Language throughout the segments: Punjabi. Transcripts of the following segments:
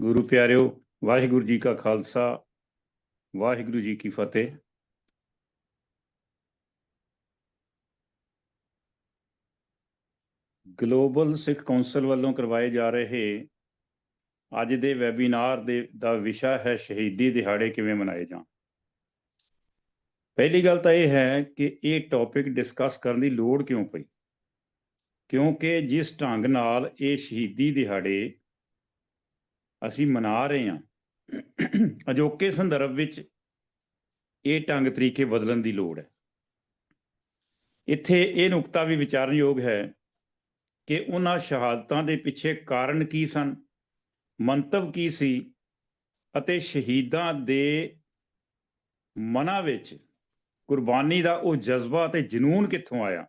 ਗੁਰੂ ਪਿਆਰਿਓ, ਵਾਹਿਗੁਰੂ ਜੀ ਕਾ ਖਾਲਸਾ, ਵਾਹਿਗੁਰੂ ਜੀ ਕੀ ਫਤਿਹ। ਗਲੋਬਲ ਸਿੱਖ ਕੌਂਸਲ ਵੱਲੋਂ ਕਰਵਾਏ ਜਾ ਰਹੇ ਅੱਜ ਦੇ ਵੈਬੀਨਾਰ ਦੇ, ਦਾ ਵਿਸ਼ਾ ਹੈ ਸ਼ਹੀਦੀ ਦਿਹਾੜੇ ਕਿਵੇਂ ਮਨਾਏ ਜਾਣ। ਪਹਿਲੀ ਗੱਲ ਤਾਂ ਇਹ ਹੈ ਕਿ ਇਹ ਟੌਪਿਕ ਡਿਸਕਸ ਕਰਨ ਦੀ ਲੋੜ ਕਿਉਂ ਪਈ? ਕਿਉਂਕਿ ਜਿਸ ਢੰਗ ਨਾਲ ਇਹ ਸ਼ਹੀਦੀ ਦਿਹਾੜੇ ਅਸੀਂ ਮਨਾ ਰਹੇ ਹਾਂ। ਅਜੋਕੇ ਸੰਦਰਭ ਵਿੱਚ ਇਹ ਢੰਗ ਤਰੀਕੇ ਬਦਲਣ ਦੀ ਲੋੜ ਹੈ। ਇੱਥੇ ਇਹ ਨੁਕਤਾ ਵੀ ਵਿਚਾਰਨਯੋਗ ਹੈ ਕਿ ਉਹਨਾਂ ਸ਼ਹਾਦਤਾਂ ਦੇ ਪਿੱਛੇ ਕਾਰਨ ਕੀ ਸਨ, ਮੰਤਵ ਕੀ ਸੀ ਅਤੇ ਸ਼ਹੀਦਾਂ ਦੇ ਮਨਾਂ ਵਿੱਚ ਕੁਰਬਾਨੀ ਦਾ ਉਹ ਜਜ਼ਬਾ ਤੇ ਜਨੂਨ ਕਿੱਥੋਂ ਆਇਆ?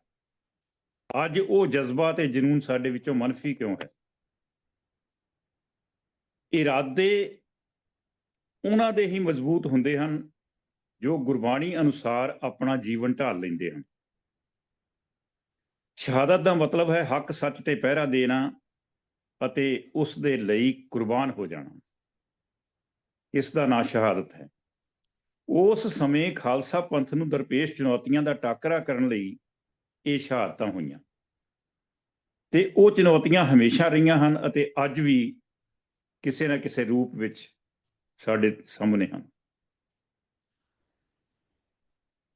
ਅੱਜ ਉਹ ਜਜ਼ਬਾ ਤੇ ਜਨੂਨ ਸਾਡੇ ਵਿੱਚੋਂ ਮਨਫੀ ਕਿਉਂ ਹੈ? ਇਰਾਦੇ ਉਹਨਾਂ ਦੇ ਹੀ ਮਜ਼ਬੂਤ ਹੁੰਦੇ ਹਨ, ਜੋ ਗੁਰਬਾਣੀ ਅਨੁਸਾਰ ਆਪਣਾ ਜੀਵਨ ਢਾਲ ਲੈਂਦੇ ਹਨ। ਸ਼ਹਾਦਤ ਦਾ ਮਤਲਬ ਹੈ ਹੱਕ ਸੱਚ ਤੇ ਪਹਿਰਾ ਦੇਣਾ ਅਤੇ ਉਸ ਦੇ ਲਈ ਕੁਰਬਾਨ ਹੋ ਜਾਣਾ। ਇਸ ਦਾ ਨਾਂ ਸ਼ਹਾਦਤ ਹੈ। ਉਸ ਸਮੇਂ ਖਾਲਸਾ ਪੰਥ ਨੂੰ ਦਰਪੇਸ਼ ਚੁਣੌਤੀਆਂ ਦਾ ਟਾਕਰਾ ਕਰਨ ਲਈ ਇਹ ਸ਼ਹਾਦਤਾਂ ਹੋਈਆਂ। ਤੇ ਉਹ ਚੁਣੌਤੀਆਂ ਹਮੇਸ਼ਾ ਰਹੀਆਂ ਹਨ ਅਤੇ ਅੱਜ ਵੀ ਕਿਸੇ ਨਾ ਕਿਸੇ ਰੂਪ ਵਿੱਚ ਸਾਡੇ ਸਾਹਮਣੇ ਹਨ।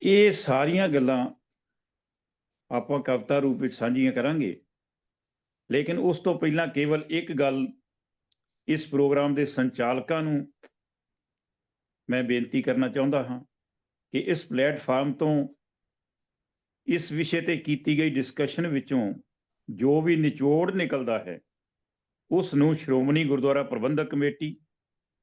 ਇਹ ਸਾਰੀਆਂ ਗੱਲਾਂ ਆਪਾਂ ਕਵਿਤਾ ਰੂਪ ਵਿੱਚ ਸਾਂਝੀਆਂ ਕਰਾਂਗੇ, ਲੇਕਿਨ ਉਸ ਤੋਂ ਪਹਿਲਾਂ ਕੇਵਲ ਇੱਕ ਗੱਲ ਇਸ ਪ੍ਰੋਗਰਾਮ ਦੇ ਸੰਚਾਲਕਾਂ ਨੂੰ ਮੈਂ ਬੇਨਤੀ ਕਰਨਾ ਚਾਹੁੰਦਾ ਹਾਂ ਕਿ ਇਸ ਪਲੇਟਫਾਰਮ ਤੋਂ ਇਸ ਵਿਸ਼ੇ ਤੇ ਕੀਤੀ ਗਈ ਡਿਸਕਸ਼ਨ ਵਿੱਚੋਂ ਜੋ ਵੀ ਨਿਚੋੜ ਨਿਕਲਦਾ ਹੈ ਉਸ ਨੂੰ ਸ਼੍ਰੋਮਣੀ ਗੁਰਦੁਆਰਾ ਪ੍ਰਬੰਧਕ ਕਮੇਟੀ,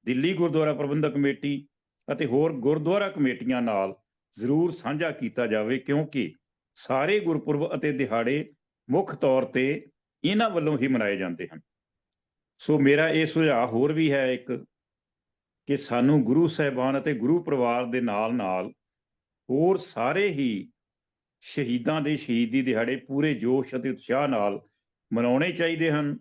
ਦਿੱਲੀ ਗੁਰਦੁਆਰਾ ਪ੍ਰਬੰਧਕ ਕਮੇਟੀ ਅਤੇ ਹੋਰ ਗੁਰਦੁਆਰਾ ਕਮੇਟੀਆਂ ਨਾਲ ਜ਼ਰੂਰ ਸਾਂਝਾ ਕੀਤਾ ਜਾਵੇ ਕਿਉਂਕਿ ਸਾਰੇ ਗੁਰਪੁਰਬ ਅਤੇ ਦਿਹਾੜੇ ਮੁੱਖ ਤੌਰ ਤੇ ਇਹਨਾਂ ਵੱਲੋਂ ਹੀ ਮਨਾਏ ਜਾਂਦੇ ਹਨ। ਸੋ ਮੇਰਾ ਇਹ ਸੁਝਾਅ ਹੋਰ ਵੀ ਹੈ ਇੱਕ ਕਿ ਸਾਨੂੰ ਗੁਰੂ ਸਾਹਿਬਾਨ ਅਤੇ ਗੁਰੂ ਪਰਿਵਾਰ ਦੇ ਨਾਲ ਨਾਲ ਹੋਰ ਸਾਰੇ ਹੀ ਸ਼ਹੀਦਾਂ ਦੇ ਸ਼ਹੀਦੀ ਦਿਹਾੜੇ ਪੂਰੇ ਜੋਸ਼ ਅਤੇ ਉਤਸ਼ਾਹ ਨਾਲ ਮਨਾਉਣੇ ਚਾਹੀਦੇ ਹਨ।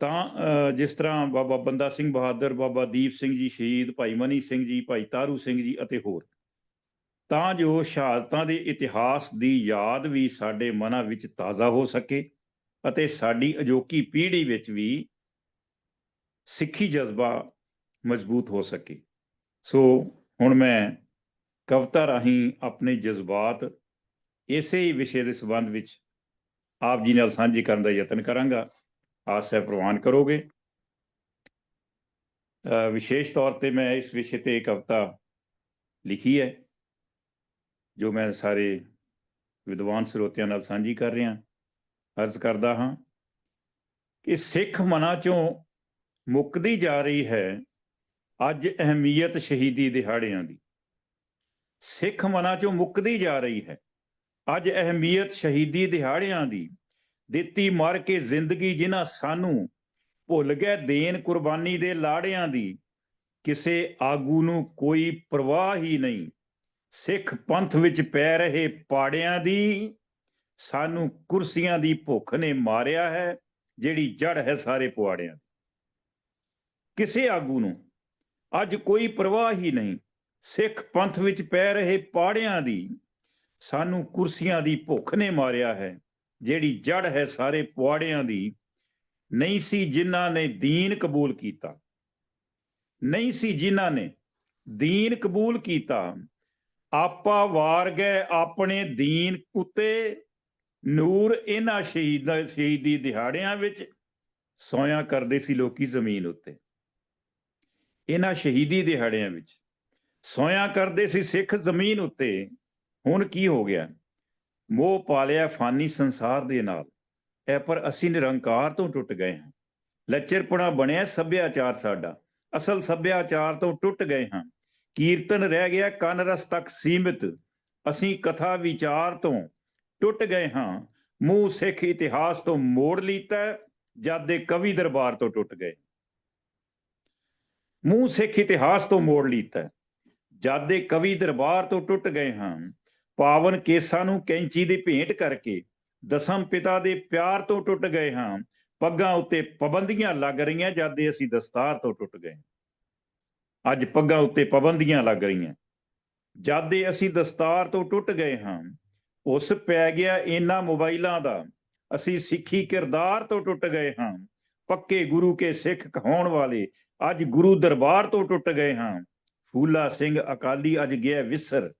ਤਾਂ ਜਿਸ ਤਰ੍ਹਾਂ ਬਾਬਾ ਬੰਦਾ ਸਿੰਘ ਬਹਾਦਰ, ਬਾਬਾ ਦੀਪ ਸਿੰਘ ਜੀ ਸ਼ਹੀਦ, ਭਾਈ ਮਨੀ ਸਿੰਘ ਜੀ, ਭਾਈ ਤਾਰੂ ਸਿੰਘ ਜੀ ਅਤੇ ਹੋਰ। ਤਾਂ ਜੋ ਸ਼ਹਾਦਤਾਂ ਦੇ ਇਤਿਹਾਸ ਦੀ ਯਾਦ ਵੀ ਸਾਡੇ ਮਨਾਂ ਵਿੱਚ ਤਾਜ਼ਾ ਹੋ ਸਕੇ ਅਤੇ ਸਾਡੀ ਅਜੋਕੀ ਪੀੜ੍ਹੀ ਵਿੱਚ ਵੀ ਸਿੱਖੀ ਜਜ਼ਬਾ ਮਜ਼ਬੂਤ ਹੋ ਸਕੇ। ਸੋ, ਹੁਣ ਮੈਂ ਕਵਿਤਾ ਰਾਹੀਂ ਆਪਣੇ ਜਜ਼ਬਾਤ ਇਸੇ ਹੀ ਵਿਸ਼ੇ ਦੇ ਸੰਬੰਧ ਵਿੱਚ ਆਪ ਜੀ ਨਾਲ ਸਾਂਝੇ ਕਰਨ ਦਾ ਯਤਨ ਕਰਾਂਗਾ। ਆਸ ਹੈ, ਪ੍ਰਵਾਨ ਕਰੋਗੇ। ਵਿਸ਼ੇਸ਼ ਤੌਰ ਤੇ ਮੈਂ ਇਸ ਵਿਸ਼ੇ ਤੇ ਇੱਕ ਕਵਿਤਾ ਲਿਖੀ ਹੈ, ਜੋ ਮੈਂ ਸਾਰੇ ਵਿਦਵਾਨ ਸਰੋਤਿਆਂ ਨਾਲ ਸਾਂਝੀ ਕਰ ਰਿਹਾ, ਅਰਜ਼ ਕਰਦਾ ਹਾਂ ਕਿ ਸਿੱਖ ਮਨਾਂ ਚੋਂ ਮੁੱਕਦੀ ਜਾ ਰਹੀ ਹੈ ਅੱਜ ਅਹਿਮੀਅਤ ਸ਼ਹੀਦੀ ਦਿਹਾੜਿਆਂ ਦੀ। ਸਿੱਖ ਮਨਾਂ ਚੋਂ ਮੁੱਕਦੀ ਜਾ ਰਹੀ ਹੈ ਅੱਜ ਅਹਿਮੀਅਤ ਸ਼ਹੀਦੀ ਦਿਹਾੜਿਆਂ ਦੀ। ਦਿੱਤੀ ਮਰ ਕੇ ਜ਼ਿੰਦਗੀ ਜਿਨ੍ਹਾਂ ਸਾਨੂੰ ਭੁੱਲ ਗਏ ਦੇਣ ਕੁਰਬਾਨੀ ਦੇ ਲਾੜਿਆਂ ਦੀ, ਕਿਸੇ ਆਗੂ ਨੂੰ ਕੋਈ ਪਰਵਾਹ ਹੀ ਨਹੀਂ। ਸਿੱਖ ਪੰਥ ਵਿੱਚ ਪੈ ਰਹੇ ਪਾੜਿਆਂ ਦੀ ਸਾਨੂੰ ਕੁਰਸੀਆਂ ਦੀ ਭੁੱਖ ਨੇ ਮਾਰਿਆ ਹੈ, ਜਿਹੜੀ ਜੜ ਹੈ ਸਾਰੇ ਪੁਆੜਿਆਂ ਦੀ। ਕਿਸੇ ਆਗੂ ਨੂੰ ਅੱਜ ਕੋਈ ਪਰਵਾਹ ਹੀ ਨਹੀਂ। ਸਿੱਖ ਪੰਥ ਵਿੱਚ ਪੈ ਰਹੇ ਪਾੜਿਆਂ ਦੀ ਸਾਨੂੰ ਕੁਰਸੀਆਂ ਦੀ ਭੁੱਖ ਨੇ ਮਾਰਿਆ ਹੈ। ਜਿਹੜੀ ਜੜ ਹੈ ਸਾਰੇ ਪੁਆੜਿਆਂ ਦੀ, ਨਹੀਂ ਸੀ ਜਿਨ੍ਹਾਂ ਨੇ ਦੀਨ ਕਬੂਲ ਕੀਤਾ। ਨਹੀਂ ਸੀ ਜਿਨ੍ਹਾਂ ਨੇ ਦੀਨ ਕਬੂਲ ਕੀਤਾ, ਆਪਾ ਵਾਰ ਗਏ ਆਪਣੇ ਦੀਨ ਉਤੇ ਨੂਰ ਇਹਨਾਂ ਸ਼ਹੀਦਾਂ, ਸ਼ਹੀਦੀ ਦਿਹਾੜਿਆਂ ਵਿੱਚ ਸੋਇਆ ਕਰਦੇ ਸੀ ਲੋਕੀ ਜ਼ਮੀਨ ਉੱਤੇ। ਇਹਨਾਂ ਸ਼ਹੀਦੀ ਦਿਹਾੜਿਆਂ ਵਿੱਚ ਸੋਇਆ ਕਰਦੇ ਸੀ ਸਿੱਖ ਜ਼ਮੀਨ ਉੱਤੇ। ਹੁਣ ਕੀ ਹੋ ਗਿਆ? ਮੋਹ ਪਾਲਿਆ ਫਾਨੀ ਸੰਸਾਰ ਦੇ ਨਾਲ। ਐ ਪਰ ਅਸੀਂ ਨਿਰੰਕਾਰ ਤੋਂ ਟੁੱਟ ਗਏ ਹਾਂ। ਲੱਚਰਪਣਾ ਬਣਿਆ ਸੱਭਿਆਚਾਰ ਸਾਡਾ। ਅਸਲ ਸੱਭਿਆਚਾਰ ਤੋਂ ਟੁੱਟ ਗਏ ਹਾਂ। ਕੀਰਤਨ ਰਹਿ ਗਿਆ ਕੰਨ ਰਸ ਤੱਕ ਸੀਮਿਤ। ਅਸੀਂ ਕਥਾ ਵਿਚਾਰ ਤੋਂ ਟੁੱਟ ਗਏ ਹਾਂ। ਮੂੰਹ ਸਿੱਖ ਇਤਿਹਾਸ ਤੋਂ ਮੋੜ ਲੀਤਾ ਜਦ ਦੇ ਕਵੀ ਦਰਬਾਰ ਤੋਂ ਟੁੱਟ ਗਏ। ਮੂੰਹ ਸਿੱਖ ਇਤਿਹਾਸ ਤੋਂ ਮੋੜ ਲੀਤਾ ਜਦ ਦੇ ਕਵੀ ਦਰਬਾਰ ਤੋਂ ਟੁੱਟ ਗਏ ਹਾਂ। ਪਾਵਨ ਕੇਸਾਂ ਨੂੰ ਕੈਂਚੀ ਦੀ ਭੇਂਟ ਕਰਕੇ ਦਸਮ ਪਿਤਾ ਦੇ ਪਿਆਰ ਤੋਂ ਟੁੱਟ ਗਏ ਹਾਂ। ਪੱਗਾਂ ਉੱਤੇ ਪਾਬੰਦੀਆਂ ਲੱਗ ਰਹੀਆਂ ਜਦ ਦੇ ਅਸੀਂ ਦਸਤਾਰ ਤੋਂ ਟੁੱਟ ਗਏ। ਅੱਜ ਪੱਗਾਂ ਉੱਤੇ ਪਾਬੰਦੀਆਂ ਲੱਗ ਰਹੀਆਂ। ਜਦ ਦੇ ਅਸੀਂ ਦਸਤਾਰ ਤੋਂ ਟੁੱਟ ਗਏ ਹਾਂ, ਉਸ ਪੈ ਗਿਆ ਇਹਨਾਂ ਮੋਬਾਈਲਾਂ ਦਾ। ਅਸੀਂ ਸਿੱਖੀ ਕਿਰਦਾਰ ਤੋਂ ਟੁੱਟ ਗਏ ਹਾਂ। ਪੱਕੇ ਗੁਰੂ ਕੇ ਸਿੱਖ ਕਹਾਉਣ ਵਾਲੇ ਅੱਜ ਗੁਰੂ ਦਰਬਾਰ ਤੋਂ ਟੁੱਟ ਗਏ ਹਾਂ। ਫੂਲਾ ਸਿੰਘ ਅਕਾਲੀ ਅੱਜ ਗਿਆ ਵਿਸਰ।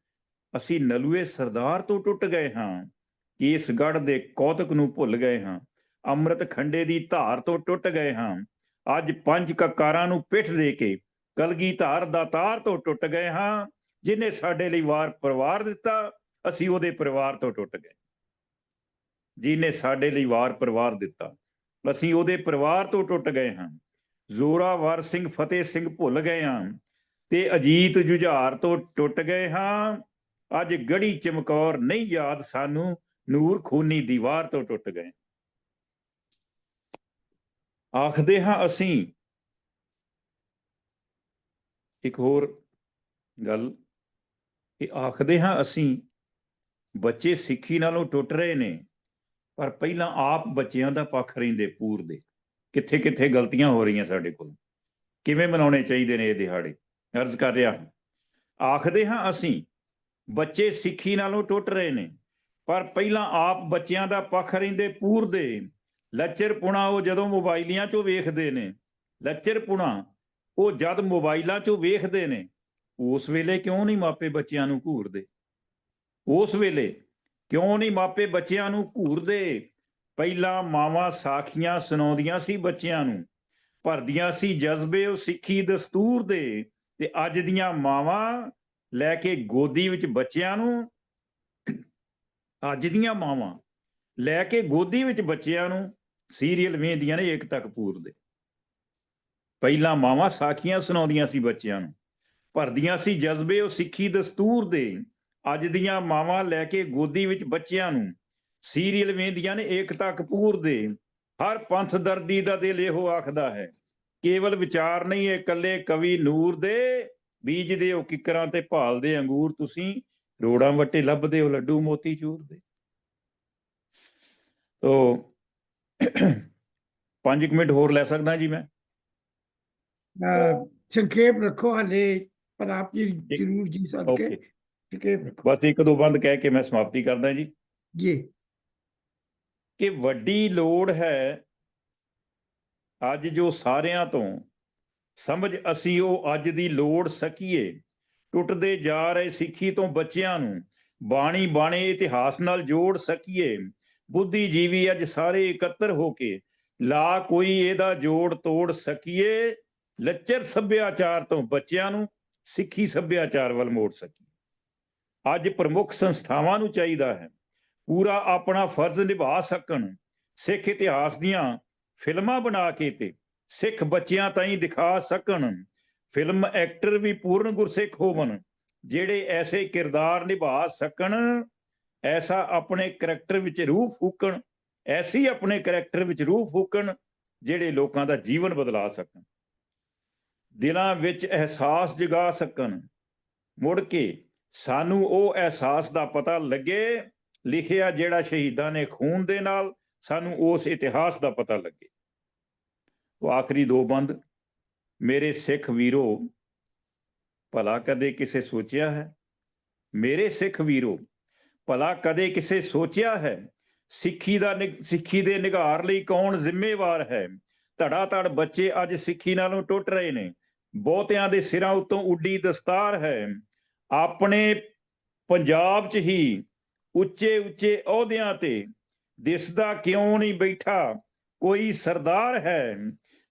ਅਸੀਂ ਨਲੂਏ ਸਰਦਾਰ ਤੋਂ ਟੁੱਟ ਗਏ ਹਾਂ, ਕੇਸਗੜ੍ਹ ਦੇ ਕੌਤਕ ਨੂੰ ਭੁੱਲ ਗਏ ਹਾਂ, ਅੰਮ੍ਰਿਤ ਖੰਡੇ ਦੀ ਧਾਰ ਤੋਂ ਟੁੱਟ ਗਏ ਹਾਂ, ਅੱਜ ਪੰਜ ਕਕਾਰਾਂ ਨੂੰ ਪਿੱਠ ਦੇ ਕੇ ਕਲਗੀ ਧਾਰ ਦਾ ਤਾਰ ਤੋਂ ਟੁੱਟ ਗਏ ਹਾਂ, ਜਿਨੇ ਸਾਡੇ ਲਈ ਵਾਰ ਪਰਿਵਾਰ ਦਿੱਤਾ, ਅਸੀਂ ਉਹਦੇ ਪਰਿਵਾਰ ਤੋਂ ਟੁੱਟ ਗਏ। ਜਿਨੇ ਸਾਡੇ ਲਈ ਵਾਰ ਪਰਿਵਾਰ ਦਿੱਤਾ, ਅਸੀਂ ਉਹਦੇ ਪਰਿਵਾਰ ਤੋਂ ਟੁੱਟ ਗਏ ਹਾਂ। ਜ਼ੋਰਾਵਰ ਸਿੰਘ ਫਤਿਹ ਸਿੰਘ ਭੁੱਲ ਗਏ ਹਾਂ ਤੇ ਅਜੀਤ ਜੁਝਾਰ ਤੋਂ ਟੁੱਟ ਗਏ ਹਾਂ। ਅੱਜ ਗੜੀ ਚਮਕੌਰ ਨਹੀਂ ਯਾਦ, ਸਾਨੂੰ ਨੂਰ ਖੂਨੀ ਦੀਵਾਰ ਤੋਂ ਟੁੱਟ ਗਏ। ਆਖਦੇ ਹਾਂ ਅਸੀਂ, ਇੱਕ ਹੋਰ ਗੱਲ ਇਹ ਆਖਦੇ ਹਾਂ ਅਸੀਂ, ਬੱਚੇ ਸਿੱਖੀ ਨਾਲੋਂ ਟੁੱਟ ਰਹੇ ਨੇ, ਪਰ ਪਹਿਲਾਂ ਆਪ ਬੱਚਿਆਂ ਦਾ ਪੱਖ ਰਹਿੰਦੇ ਪੂਰ ਦੇ। ਕਿੱਥੇ ਕਿੱਥੇ ਗਲਤੀਆਂ ਹੋ ਰਹੀਆਂ ਸਾਡੇ ਕੋਲ? ਕਿਵੇਂ ਮਨਾਉਣੇ ਚਾਹੀਦੇ ਨੇ ਇਹ ਦਿਹਾੜੇ? ਅਰਜ਼ ਕਰ ਰਿਹਾ ਆਖਦੇ ਹਾਂ ਅਸੀਂ ਬੱਚੇ ਸਿੱਖੀ ਨਾਲੋਂ ਟੁੱਟ ਰਹੇ ਨੇ, ਪਰ ਪਹਿਲਾਂ ਆਪ ਬੱਚਿਆਂ ਦਾ ਪੱਖ ਰਹਿੰਦੇ ਪੂਰ ਦੇ। ਲੱਚਰਪੁਣਾ ਉਹ ਜਦੋਂ ਮੋਬਾਈਲੀਆਂ 'ਚੋਂ ਵੇਖਦੇ ਨੇ। ਲੱਚਰਪੁਣਾ ਉਹ ਜਦ ਮੋਬਾਈਲਾਂ 'ਚੋਂ ਵੇਖਦੇ ਨੇ, ਉਸ ਵੇਲੇ ਕਿਉਂ ਨਹੀਂ ਮਾਪੇ ਬੱਚਿਆਂ ਨੂੰ ਘੂਰਦੇ? ਉਸ ਵੇਲੇ ਕਿਉਂ ਨਹੀਂ ਮਾਪੇ ਬੱਚਿਆਂ ਨੂੰ ਘੂਰਦੇ? ਪਹਿਲਾਂ ਮਾਵਾਂ ਸਾਖੀਆਂ ਸੁਣਾਉਂਦੀਆਂ ਸੀ ਬੱਚਿਆਂ ਨੂੰ, ਭਰਦੀਆਂ ਸੀ ਜਜ਼ਬੇ ਉਹ ਸਿੱਖੀ ਦਸਤੂਰ ਦੇ ਤੇ ਅੱਜ ਦੀਆਂ ਮਾਵਾਂ ਲੈ ਕੇ ਗੋਦੀ ਵਿੱਚ ਬੱਚਿਆਂ ਨੂੰ, ਅੱਜ ਦੀਆਂ ਮਾਵਾਂ, ਲੈ ਕੇ ਗੋਦੀ ਵਿੱਚ ਬੱਚਿਆਂ ਨੂੰ ਸੀਰੀਅਲ ਵੇਖਦੀਆਂ ਨੇ ਏਕਤਾ ਕਪੂਰ ਦੇ। ਪਹਿਲਾਂ ਮਾਵਾਂ ਸਾਖੀਆਂ ਸੁਣਾਉਂਦੀਆਂ ਸੀ ਬੱਚਿਆਂ ਨੂੰ, ਭਰਦੀਆਂ ਸੀ ਜਜ਼ਬੇ ਉਹ ਸਿੱਖੀ ਦਸਤੂਰ ਦੇ। ਅੱਜ ਦੀਆਂ ਮਾਵਾਂ ਲੈ ਕੇ ਗੋਦੀ ਵਿੱਚ ਬੱਚਿਆਂ ਨੂੰ ਸੀਰੀਅਲ ਵੇਖਦੀਆਂ ਨੇ ਏਕਤਾ ਕਪੂਰ ਦੇ। ਹਰ ਪੰਥ ਦਰਦੀ ਦਾ ਦਿਲ ਇਹੋ ਆਖਦਾ ਹੈ, ਕੇਵਲ ਵਿਚਾਰ ਨਹੀਂ, ਇਹ ਇਕੱਲੇ ਕਵੀ ਨੂਰ ਦੇ। ਬੀਜਦੇ ਹੋ ਕਿਕਰਾਂ ਤੇ ਭਾਲਦੇ ਅੰਗੂਰ ਤੁਸੀਂ ਰੋੜਾਂ ਵੱਟੇ ਲੱਭਦੇ ਹੋ ਲੱਡੂ ਮੋਤੀ ਚੂਰ ਦੇ ਤੋ 5 ਮਿੰਟ ਹੋਰ ਲੈ ਸਕਦਾ ਜੀ ਮੈਂ? ਸੰਖੇਪ ਰੱਖੋ ਹਲੇ ਪਰ ਆਪ ਜੀ ਜਰੂਰ ਜੀ ਸਦਕੇ ਸੰਖੇਪ ਰੱਖੋ। ਬਸ ਇੱਕ ਦੋ ਬੰਦ ਕਹਿ ਕੇ ਮੈਂ ਸਮਾਪਤੀ ਕਰਦਾ ਜੀ। ਜੀ। ਕਿ ਵੱਡੀ ਲੋੜ ਹੈ ਅੱਜ ਜੋ ਸਾਰਿਆਂ ਤੋਂ ਸਮਝ ਅਸੀਂ ਉਹ ਅੱਜ ਦੀ ਲੋੜ ਸਕੀਏ। ਟੁੱਟਦੇ ਜਾ ਰਹੇ ਸਿੱਖੀ ਤੋਂ ਬੱਚਿਆਂ ਨੂੰ ਬਾਣੀ ਬਾਣੇ ਇਤਿਹਾਸ ਨਾਲ ਜੋੜ ਸਕੀਏ। ਬੁੱਧੀਜੀਵੀ ਅੱਜ ਸਾਰੇ ਇਕੱਤਰ ਹੋ ਕੇ ਲਾ ਕੋਈ ਇਹਦਾ ਜੋੜ ਤੋੜ ਸਕੀਏ। ਲੱਚਰ ਸੱਭਿਆਚਾਰ ਤੋਂ ਬੱਚਿਆਂ ਨੂੰ ਸਿੱਖੀ ਸੱਭਿਆਚਾਰ ਵੱਲ ਮੋੜ ਸਕੀਏ। ਅੱਜ ਪ੍ਰਮੁੱਖ ਸੰਸਥਾਵਾਂ ਨੂੰ ਚਾਹੀਦਾ ਹੈ ਪੂਰਾ ਆਪਣਾ ਫਰਜ਼ ਨਿਭਾ ਸਕਣ। ਸਿੱਖ ਇਤਿਹਾਸ ਦੀਆਂ ਫਿਲਮਾਂ ਬਣਾ ਕੇ ਤੇ ਸਿੱਖ ਬੱਚਿਆਂ ਤਾਈਂ ਦਿਖਾ ਸਕਣ। ਫਿਲਮ ਐਕਟਰ ਵੀ ਪੂਰਨ ਗੁਰਸਿੱਖ ਹੋਵਣ, ਜਿਹੜੇ ਐਸੇ ਕਿਰਦਾਰ ਨਿਭਾ ਸਕਣ। ਐਸਾ ਆਪਣੇ ਕਰੈਕਟਰ ਵਿੱਚ ਰੂਹ ਫੂਕਣ, ਐਸੀ ਆਪਣੇ ਕਰੈਕਟਰ ਵਿੱਚ ਰੂਹ ਫੂਕਣ, ਜਿਹੜੇ ਲੋਕਾਂ ਦਾ ਜੀਵਨ ਬਦਲਾ ਸਕਣ। ਦਿਲਾਂ ਵਿੱਚ ਅਹਿਸਾਸ ਜਗਾ ਸਕਣ। ਮੁੜ ਕੇ ਸਾਨੂੰ ਉਹ ਅਹਿਸਾਸ ਦਾ ਪਤਾ ਲੱਗੇ, ਲਿਖਿਆ ਜਿਹੜਾ ਸ਼ਹੀਦਾਂ ਨੇ ਖੂਨ ਦੇ ਨਾਲ, ਸਾਨੂੰ ਉਸ ਇਤਿਹਾਸ ਦਾ ਪਤਾ ਲੱਗੇ। ਉਹ ਆਖਰੀ ਦੋ ਬੰਦ। ਮੇਰੇ ਸਿੱਖ ਵੀਰੋ, ਭਲਾ ਕਦੇ ਕਿਸੇ ਸੋਚਿਆ ਹੈ? ਮੇਰੇ ਸਿੱਖ ਵੀਰੋ, ਭਲਾ ਕਦੇ ਕਿਸੇ ਸੋਚਿਆ ਹੈ? ਸਿੱਖੀ ਦਾ ਨਿਗ- ਸਿੱਖੀ ਦੇ ਨਿਗਾਰ ਲਈ ਕੌਣ ਜ਼ਿੰਮੇਵਾਰ ਹੈ? ਧੜਾ ਧੜ ਬੱਚੇ ਅੱਜ ਸਿੱਖੀ ਨਾਲੋਂ ਟੁੱਟ ਰਹੇ ਨੇ। ਬਹੁਤਿਆਂ ਦੇ ਸਿਰਾਂ ਉੱਤੋਂ ਉੱਡੀ ਦਸਤਾਰ ਹੈ। ਆਪਣੇ ਪੰਜਾਬ 'ਚ ਹੀ ਉੱਚੇ ਉੱਚੇ ਅਹੁਦਿਆਂ ਤੇ ਦਿਸਦਾ ਕਿਉਂ ਨਹੀਂ ਬੈਠਾ? ਕੋਈ ਸਰਦਾਰ ਹੈ?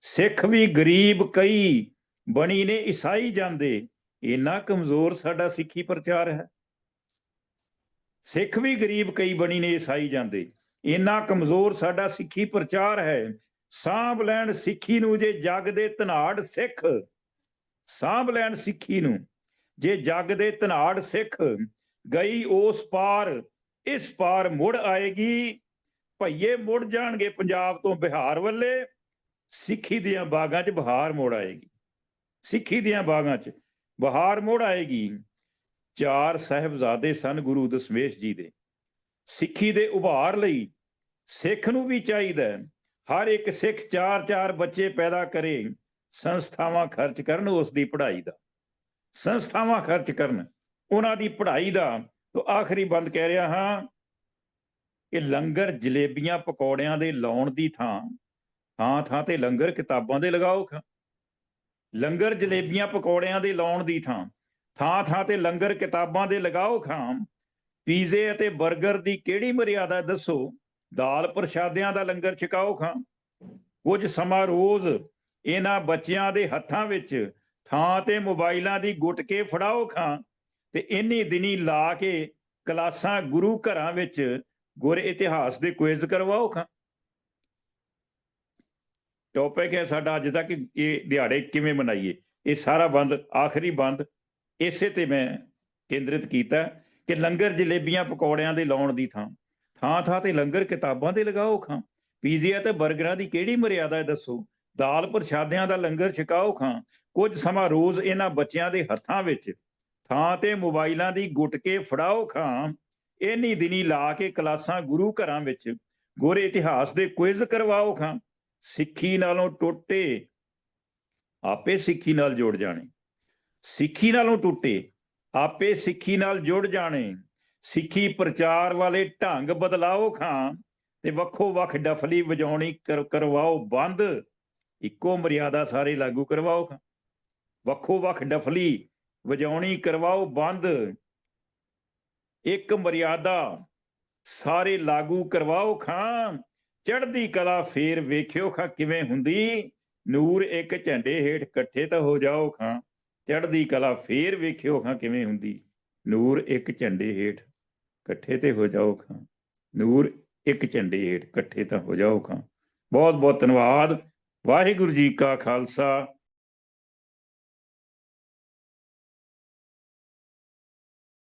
ਸਿੱਖ ਵੀ ਗਰੀਬ ਕਈ, ਬਣੀ ਨੇ ਈਸਾਈ ਜਾਂਦੇ। ਇੰਨਾ ਕਮਜ਼ੋਰ ਸਾਡਾ ਸਿੱਖੀ ਪ੍ਰਚਾਰ ਹੈ। ਸਿੱਖ ਵੀ ਗਰੀਬ ਕਈ, ਬਣੀ ਨੇ ਈਸਾਈ ਜਾਂਦੇ। ਇੰਨਾ ਕਮਜ਼ੋਰ ਸਾਡਾ ਸਿੱਖੀ ਪ੍ਰਚਾਰ ਹੈ। ਸਾਂਭ ਲੈਣ ਸਿੱਖੀ ਨੂੰ ਜੇ ਜੱਗ ਦੇ ਧਨਾੜ ਸਿੱਖ, ਸਾਂਭ ਲੈਣ ਸਿੱਖੀ ਨੂੰ ਜੇ ਜੱਗ ਦੇ ਧਨਾੜ ਸਿੱਖ, ਗਈ ਉਸ ਪਾਰ, ਇਸ ਪਾਰ ਮੁੜ ਆਏਗੀ। ਭਈਏ ਮੁੜ ਜਾਣਗੇ ਪੰਜਾਬ ਤੋਂ ਬਿਹਾਰ ਵੱਲੇ। ਸਿੱਖੀ ਦੀਆਂ ਬਾਗਾਂ 'ਚ ਬਹਾਰ ਮੋੜ ਆਏਗੀ। ਸਿੱਖੀ ਦੀਆਂ ਬਾਗਾਂ 'ਚ ਬਹਾਰ ਮੋੜ ਆਏਗੀ, ਚਾਰ ਸਹਿਬਜ਼ਾਦੇ ਸਨ ਗੁਰੂ ਦਸ਼ਮੇਸ਼ ਜੀ ਦੇ। ਸਿੱਖੀ ਦੇ ਉਭਾਰ ਲਈ ਸਿੱਖ ਨੂੰ ਵੀ ਚਾਹੀਦਾ ਹਰ ਇੱਕ ਸਿੱਖ ਚਾਰ ਚਾਰ ਬੱਚੇ ਪੈਦਾ ਕਰੇ, ਸੰਸਥਾਵਾਂ ਖਰਚ ਕਰਨ ਉਸ ਦੀ ਪੜ੍ਹਾਈ ਦਾ। ਸੰਸਥਾਵਾਂ ਖਰਚ ਕਰਨ, ਉਹਨਾਂ ਦੀ ਪੜ੍ਹਾਈ ਦਾ। ਤੋਂ ਆਖਰੀ ਬੰਦ ਕਹਿ ਰਿਹਾ ਹਾਂ ਕਿ ਲੰਗਰ ਜਲੇਬੀਆਂ ਪਕੌੜਿਆਂ ਦੇ ਲਾਉਣ ਦੀ ਥਾਂ ਥਾਂ ਥਾਂ ਤੇ ਲੰਗਰ ਕਿਤਾਬਾਂ ਦੇ ਲਗਾਓ ਖਾਂ। ਲੰਗਰ ਜਲੇਬੀਆਂ ਪਕੌੜਿਆਂ ਦੇ ਲਾਉਣ ਦੀ ਥਾਂ। ਥਾਂ ਥਾਂ ਤੇ ਲੰਗਰ ਕਿਤਾਬਾਂ ਦੇ ਲਗਾਓ ਖਾਂ। ਪੀਜ਼ੇ ਅਤੇ 버ਗਰ ਦੀ ਕਿਹੜੀ ਮਰਿਆਦਾ ਦੱਸੋ? ਦਾਲ ਪ੍ਰਸ਼ਾਦਿਆਂ ਦਾ ਲੰਗਰ ਛਕਾਓ ਖਾਂ। ਕੁਝ ਸਮਾਂ ਰੋਜ਼ ਇਹਨਾਂ ਬੱਚਿਆਂ ਦੇ ਹੱਥਾਂ ਵਿੱਚ ਥਾਂ ਤੇ ਮੋਬਾਈਲਾਂ ਦੀ ਗੁੱਟ ਕੇ ਫੜਾਓ ਖਾਂ ਤੇ ਇੰਨੀ ਦਿਨੀ ਲਾ ਕੇ ਕਲਾਸਾਂ ਗੁਰੂ ਘਰਾਂ ਵਿੱਚ ਗੁਰ ਇਤਿਹਾਸ ਦੇ ਕੁਇਜ਼ ਕਰਵਾਓ ਖਾਂ। ਟੌਪਿਕ ਹੈ ਸਾਡਾ ਅੱਜ ਦਾ ਕਿ ਇਹ ਦਿਹਾੜੇ ਕਿਵੇਂ ਮਨਾਈਏ? ਇਹ ਸਾਰਾ ਬੰਦ, ਆਖਰੀ ਬੰਦ, ਇਸੇ ਤੇ ਮੈਂ ਕੇਂਦਰਿਤ ਕੀਤਾ ਕਿ ਲੰਗਰ ਜਲੇਬੀਆਂ ਪਕੌੜਿਆਂ ਦੇ ਲਾਉਣ ਦੀ ਥਾਂ। ਥਾਂ ਥਾਂ ਤੇ ਲੰਗਰ ਕਿਤਾਬਾਂ ਦੇ ਲਗਾਓ ਖਾਂ। ਪੀਜ਼ੇ ਅਤੇ 버ਗਰਾਂ ਦੀ ਕਿਹੜੀ ਮਰਿਆਦਾ ਹੈ ਦੱਸੋ? ਦਾਲ ਪ੍ਰਸ਼ਾਦਿਆਂ ਦਾ ਲੰਗਰ ਛਕਾਓ ਖਾਂ। ਕੁਝ ਸਮਾਂ ਰੋਜ਼ ਇਹਨਾਂ ਬੱਚਿਆਂ ਦੇ ਹੱਥਾਂ ਵਿੱਚ। ਥਾਂ ਤੇ ਮੋਬਾਈਲਾਂ ਦੀ ਗੁੱਟ ਕੇ ਫੜਾਓ ਖਾਂ। ਇੰਨੀ ਦਿਨੀ ਲਾ ਕੇ ਕਲਾਸਾਂ ਗੁਰੂ ਘਰਾਂ ਵਿੱਚ। ਗੁਰ ਇਤਿਹਾਸ ਦੇ ਕੁਇਜ਼ ਕਰਵਾਓ ਖਾਂ। ਸਿੱਖੀ ਨਾਲੋਂ ਟੁੱਟੇ, ਆਪੇ ਸਿੱਖੀ ਨਾਲ ਜੁੜ ਜਾਣੇ। ਸਿੱਖੀ ਨਾਲੋਂ ਟੁੱਟੇ, ਆਪੇ ਸਿੱਖੀ ਨਾਲ ਜੁੜ ਜਾਣੇ। ਸਿੱਖੀ ਪ੍ਰਚਾਰ ਵਾਲੇ ਢੰਗ ਬਦਲਾਓ ਖਾਂ ਤੇ ਵੱਖੋ ਵੱਖ ਡਫਲੀ ਵਜਾਉਣੀ ਕਰਵਾਓ ਬੰਦ। ਇੱਕੋ ਮਰਿਆਦਾ ਸਾਰੇ ਲਾਗੂ ਕਰਵਾਓ ਖਾਂ। ਵੱਖੋ ਵੱਖ ਡਫਲੀ ਵਜਾਉਣੀ ਕਰਵਾਓ ਬੰਦ। ਇੱਕ ਮਰਿਆਦਾ ਸਾਰੇ ਲਾਗੂ ਕਰਵਾਓ ਖਾਂ। ਚੜ੍ਹਦੀ ਕਲਾ ਫੇਰ ਵੇਖਿਓ ਖਾਂ ਕਿਵੇਂ ਹੁੰਦੀ। ਨੂਰ ਇੱਕ ਝੰਡੇ ਹੇਠ ਇਕੱਠੇ ਤਾਂ ਹੋ ਜਾਓ ਖਾਂ। ਚੜ੍ਹਦੀ ਕਲਾ ਫੇਰ ਵੇਖਿਓ ਖਾਂ ਕਿਵੇਂ ਹੁੰਦੀ। ਨੂਰ ਇੱਕ ਝੰਡੇ ਹੇਠ ਇਕੱਠੇ ਤੇ ਹੋ ਜਾਓ ਖਾਂ। ਨੂਰ ਇੱਕ ਝੰਡੇ ਹੇਠ ਇਕੱਠੇ ਤਾਂ ਹੋ ਜਾਓ ਖਾਂ। ਬਹੁਤ ਬਹੁਤ ਧੰਨਵਾਦ। ਵਾਹਿਗੁਰੂ ਜੀ ਕਾ ਖਾਲਸਾ।